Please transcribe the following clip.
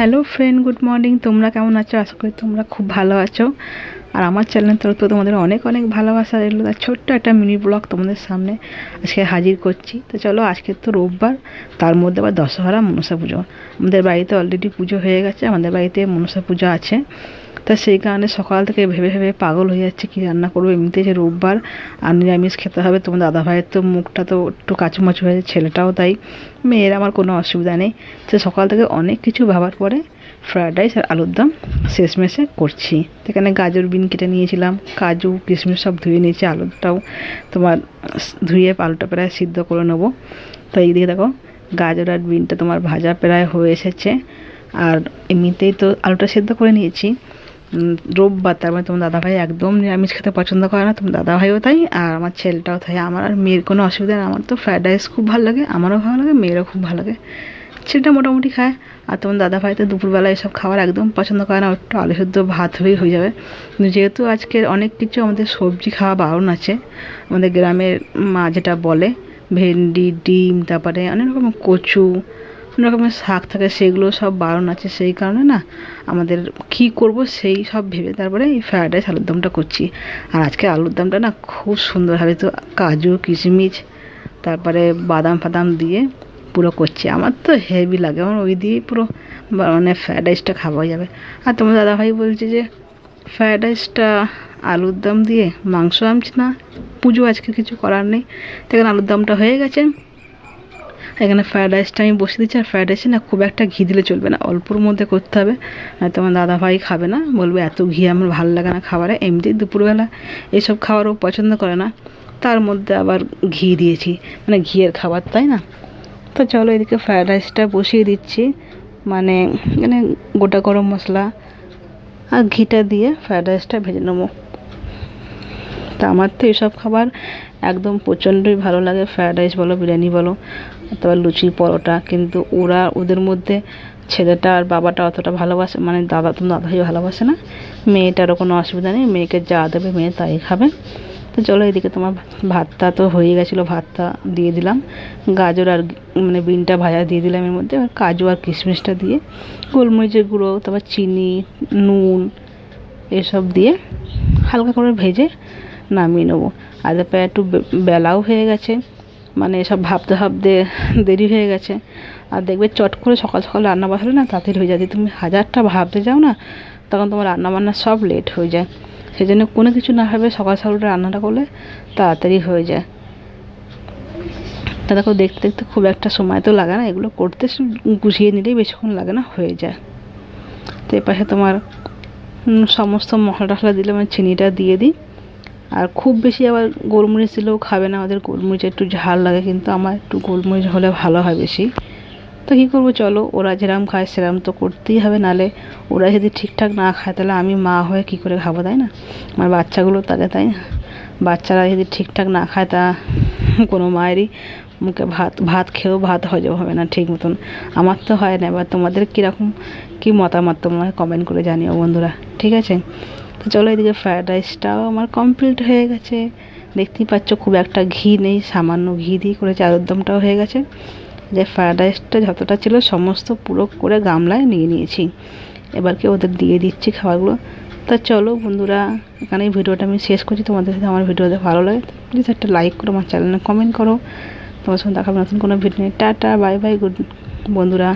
Hello friend good morning তোমরা কেমন আছো? আশা করি তোমরা খুব ভালো আছো। আর আমার চ্যানেল তরফ থেকে তোমাদের অনেক অনেক ভালোবাসা এলো তার ছোট্ট একটা মিনি ব্লগ তোমাদের সামনে আজকে হাজির করছি। তো চলো, আজকে তো রোববার, তার মধ্যে আবার দশহরা মনসা পুজো। আমাদের বাড়িতে অলরেডি পুজো হয়ে গেছে, আমাদের বাড়িতে মনসা পুজো আছে। তা সেই কারণে সকাল থেকে ভেবে ভেবে পাগল হয়ে যাচ্ছে, কী রান্না করব? এমনিতে যে রোববার, আর নিরামিষ খেতে হবে, তোমার দাদা ভাইয়ের তো মুখটা তো একটু কাচুমাচু হয়েছে ছেলেটাও তাই। মেয়ের আমার কোনো অসুবিধা নেই। তো সকাল থেকে অনেক কিছু ভাবার পরে ফ্রায়েড রাইস আর আলুর দম শেষমেশে করছি। এখানে গাজর, বিন কেটে নিয়েছিলাম, কাজু, কিশমিশ সব ধুয়ে নিয়েছি আলুটাও তোমার ধুয়ে আলুটা প্রায় সিদ্ধ করে নেব। তো এইদিকে দেখো, গাজর আর বিনটা তোমার ভাজা প্রায় হয়ে এসেছে, আর এমনিতেই তো আলুটা সেদ্ধ করে নিয়েছি। রোববার, তার মানে তোমার দাদাভাই একদম নিরামিষ খেতে পছন্দ করে না, তোমার দাদাভাইও তাই, আর আমার ছেলেটাও তাই। আমার আর মেয়ের কোনো অসুবিধা নেই, আমার তো ফ্রায়েড রাইস খুব ভালো লাগে, আমারও ভালো লাগে, মেয়েরও খুব ভালো লাগে। ছেলেটা মোটামুটি খায়, আর তোমার দাদাভাই তো দুপুরবেলা এসব খাবার একদম পছন্দ করে না একটু আলু সেদ্ধ ভাত হলেই হয়ে যাবে। কিন্তু যেহেতু আজকের অনেক কিছু আমাদের সবজি খাওয়া বারণ আছে, আমাদের গ্রামের মা যেটা বলে, ভেন্ডি, ডিম, তারপরে অনেক রকম কচু অনেক রকমের শাক থাকে, সেগুলো সব বারণ আছে সেই কারণে না আমাদের কী করব সেই সব ভেবে তারপরে এই ফ্রায়েড রাইস আলুর দমটা করছি। আর আজকে আলুর দমটা না খুব সুন্দর হবে তো, কাজু, কিশমিশ, তারপরে বাদাম ফাদাম দিয়ে পুরো করছি। আমার তো হেভি লাগে, আমার ওই দিয়েই পুরো মানে ফ্রায়েড রাইসটা খাওয়া যাবে। আর তোমার দাদাভাই বলছে যে ফ্রায়েড রাইসটা আলুর দম দিয়ে মাংস আনছি না? পুজো আজকে কিছু করার নেই। তো এখানে আলুর দমটা হয়ে গেছে। এখানে ফ্রায়েড রাইসটা আমি বসে দিচ্ছি, আর ফ্রায়েড রাইসে না খুব একটা ঘি দিলে চলবে না। অল্পর মধ্যে করতে হবে আর তোমার দাদা ভাই খাবে না, বলবে এত ঘি আমার ভালো লাগে না খাবারে। এমনি দুপুরবেলা এসব খাবারও পছন্দ করে না, তার মধ্যে আবার ঘি দিয়েছি। মানে ঘিয়ের খাবার, তাই না? তো চলো এদিকে ফ্রায়েড রাইসটা বসিয়ে দিচ্ছি। মানে এখানে গোটা গরম মশলা আর ঘিটা দিয়ে ফ্রায়েড রাইসটা ভেজে নেব। তা আমার তো এসব খাবার একদম প্রচণ্ডই ভালো লাগে। ফ্রায়েড রাইস বলো, বিরিয়ানি বলো তারপর লুচি পরোটা। কিন্তু ওরা ওদের মধ্যে ছেলেটা আর বাবাটা অতটা ভালোবাসে মানে দাদা তো দাদা ভাই ভালোবাসে না। মেয়েটারও কোনো অসুবিধা নেই, মেয়েকে যা দেবে মেয়ে তাই খাবে। তো চলো এদিকে তোমার ভাতটা তো হয়ে গেছিল, ভাতটা দিয়ে দিলাম। গাজর আর মানে বিনটা ভাজা দিয়ে দিলাম এর মধ্যে, আর কাজু আর কিশমিশটা দিয়ে। গোলমরিচের গুঁড়ো, তারপর চিনি, নুন, এসব দিয়ে হালকা করে ভেজে নামিয়ে নেব। আর প্রায় একটু বেলাও হয়ে গেছে। মানে এসব ভাবতে ভাবতে দেরি হয়ে গেছে। আর দেখবে চট করে সকাল সকাল রান্না বসালে না তাড়াতাড়ি হয়ে যায়। তুমি হাজারটা ভাবতে যাও না, তখন তোমার রান্না বান্না সব লেট হয়ে যায়। সেই জন্য কোনো কিছু না ভাবে সকাল সকাল রান্নাটা করলে তাড়াতাড়ি হয়ে যায়। তা দেখো, দেখতে দেখতে খুব একটা সময় তো লাগে না। এগুলো করতে গুছিয়ে নিলেই বেশিক্ষণ লাগে না, হয়ে যায়। তো এ পাশে তোমার সমস্ত মশলা টশলা দিলে মানে চিনিটা দিয়ে দিই। আর খুব বেশি আবার গোলমরিচ দিলেও খাবে না আমাদের গোলমরিচ একটু ঝাল লাগে, কিন্তু আমার একটু গোলমরিচ হলে ভালো হয় বেশি। তো কী করব, চলো, ওরা যেরকম খায় সেরকম তো করতেই হবে, নালে ওরা যদি ঠিকঠাক না খায়, তাহলে আমি মা হয়ে কী করে খাব, তাই না? আমার বাচ্চাগুলো তাকে, তাই না? বাচ্চারা যদি ঠিকঠাক না খায়, তা কোনো মায়েরই মুখে ভাত ভাত খেয়েও ভাত হজম হবে না ঠিক মতন। আমার তো হয় না, এবার তোমাদের কীরকম, কী মতামত তোমরা কমেন্ট করে জানিও বন্ধুরা, ঠিক আছে? তো চলো এদিকে ফ্রায়েড রাইসটাও আমার কমপ্লিট হয়ে গেছে। দেখতেই পাচ্ছ খুব একটা ঘি নেই, সামান্য ঘি দিয়ে করেছে, আলুর দমটাও হয়ে গেছে। যে ফ্রায়েড রাইসটা যতটা ছিল সমস্ত পুরো করে গামলায় নিয়ে নিয়েছি। এবারকে ওদের দিয়ে দিচ্ছি খাবারগুলো। তা চলো বন্ধুরা, এখানে ভিডিওটা আমি শেষ করছি। তোমাদের সাথে আমার ভিডিওতে ভালো লাগে প্লিজ একটা লাইক করো আমার চ্যানেলে কমেন্ট করো। তোমার সঙ্গে দেখাবো নতুন কোনো video tata bye bye good বন্ধুরা।